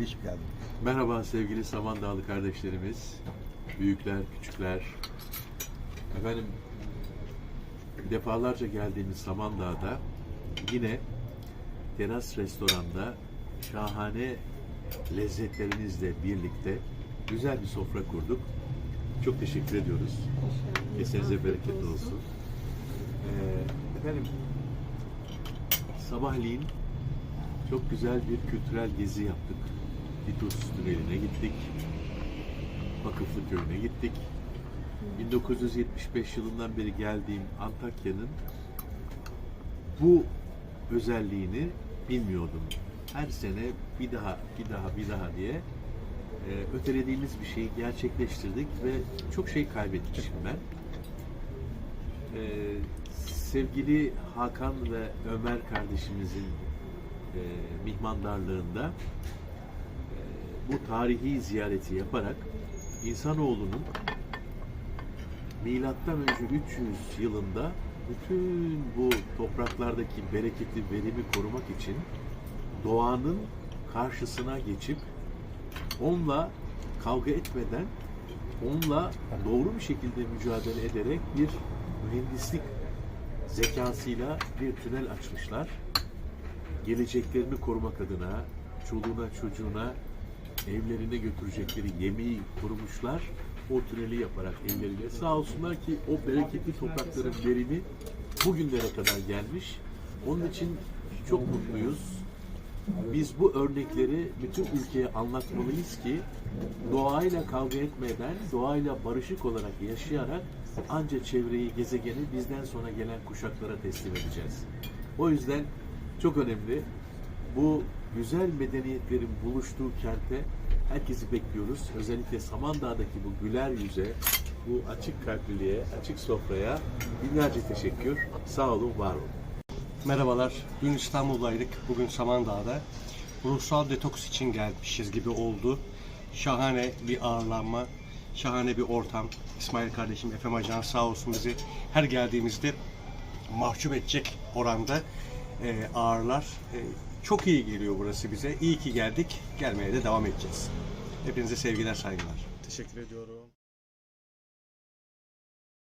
Hiç. Merhaba sevgili Samandağlı kardeşlerimiz, büyükler, küçükler. Efendim, defalarca geldiğimiz Samandağ'da yine teras restoranda şahane lezzetlerimizle birlikte güzel bir sofra kurduk. Çok teşekkür ediyoruz. Kesenize bereket olsun. Ee, efendim, sabahleyin çok güzel bir kültürel gezi yaptık. Titus Tüneli'ne gittik. Vakıflı Köyü'ne gittik. 1975 yılından beri geldiğim Antakya'nın bu özelliğini bilmiyordum. Her sene bir daha, bir daha, bir daha diye e, ötelediğimiz bir şeyi gerçekleştirdik ve çok şey kaybetmişim ben. E, sevgili Hakan ve Ömer kardeşimizin e, mihmandarlığında e, bu tarihi ziyareti yaparak insanoğlunun milattan önce 300 yılında bütün bu topraklardaki bereketi verimi korumak için doğanın karşısına geçip onunla kavga etmeden onunla doğru bir şekilde mücadele ederek bir mühendislik zekasıyla bir tünel açmışlar geleceklerini korumak adına çoluğuna çocuğuna evlerine götürecekleri yemeği korumuşlar. O tüneli yaparak elleriyle. Sağ olsunlar ki o bereketli toprakların verimi bugünlere kadar gelmiş. Onun için çok mutluyuz. Biz bu örnekleri bütün ülkeye anlatmalıyız ki doğayla kavga etmeden, doğayla barışık olarak yaşayarak anca çevreyi, gezegeni bizden sonra gelen kuşaklara teslim edeceğiz. O yüzden çok önemli. Bu güzel medeniyetlerin buluştuğu kente herkesi bekliyoruz. Özellikle Samandağ'daki bu güler yüze, bu açık kalpliliğe, açık sofraya binlerce teşekkür. Sağ olun, var olun. Merhabalar. Dün İstanbul'daydık. Bugün Samandağ'da. Ruhsal detoks için gelmişiz gibi oldu. Şahane bir ağırlanma, şahane bir ortam. İsmail kardeşim, Efem Ajan sağ olsun bizi her geldiğimizde mahcup edecek oranda e, ağırlar. E, çok iyi geliyor burası bize. İyi ki geldik. Gelmeye de devam edeceğiz. Hepinize sevgiler, saygılar. Teşekkür ediyorum.